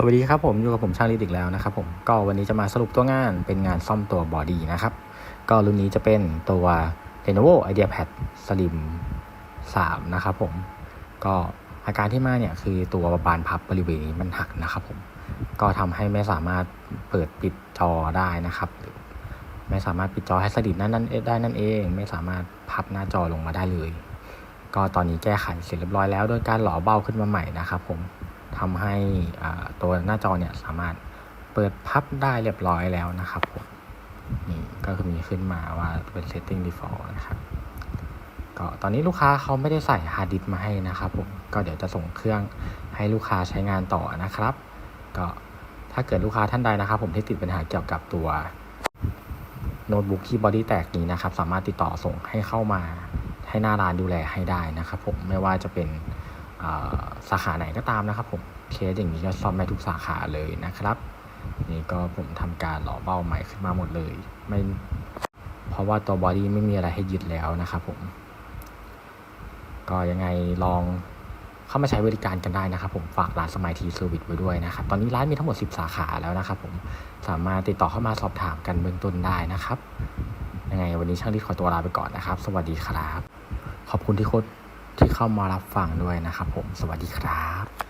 สวัสดีครับผมอยู่กับผมช่างลิดอีกแล้วนะครับผมก็วันนี้จะมาสรุปตัวงานเป็นงานซ่อมตัวบอดี้นะครับ ก็รุ่นนี้จะเป็นตัว Lenovo IdeaPad Slim 3 นะครับผมก็อาการที่มาเนี่ยคือตัวบานพับบริเวณนี้มันหักนะครับผมก็ทำให้ไม่สามารถเปิดปิดจอได้นะครับ ไม่สามารถปิดจอให้สนิทนั่นนั่นได้นั่นเอง ไม่สามารถพับหน้าจอลงมาได้เลย ก็ตอนนี้แก้ไขเสร็จเรียบร้อยแล้วโดยการหล่อเบ้าขึ้นมาใหม่นะครับผม ทำให้ตัวหน้าจอเนี่ยสามารถเปิดพับได้เรียบร้อยแล้วนะครับผมนี่ก็คือมีขึ้นมาว่าเป็น setting default นะครับก็ตอนนี้ลูกค้าเขาไม่ได้ใส่ฮาร์ดดิสก์มาให้นะครับผมก็เดี๋ยวจะส่งเครื่องให้ลูกค้าใช้งานต่อนะครับ ก็ถ้าเกิดลูกค้าท่านใดนะครับ ผมที่ติดปัญหาเกี่ยวกับตัวโน้ตบุ๊กที่บอดี้แตกนี้นะครับ สามารถติดต่อส่งให้เข้ามาให้หน้าร้านดูแลให้ได้นะครับผมไม่ว่าจะเป็น สาขาไหนก็ตามนะครับผมเคสอย่างนี้ก็ซ่อมได้ทุกสาขาเลยนะครับ นี่ก็ผมทำการหล่อเบ้าใหม่ขึ้นมาหมดเลย ไม่เพราะว่าตัวบอดี้ไม่มีอะไรให้ยึดแล้วนะครับผม ก็ยังไงลองเข้ามาใช้บริการกันได้นะครับ ผมฝากร้านสมัยทีเซอร์วิสไว้ด้วยนะครับ ตอนนี้ร้านมีทั้งหมด 10 สาขาแล้วนะครับผมสามารถติดต่อเข้ามาสอบถามกันเบื้องต้นได้นะครับยังไงวันนี้ช่างรีดขอตัวลาไปก่อนนะครับ สวัสดีครับ ขอบคุณที่โคตร ที่เข้ามารับฟังด้วยนะครับผม สวัสดีครับ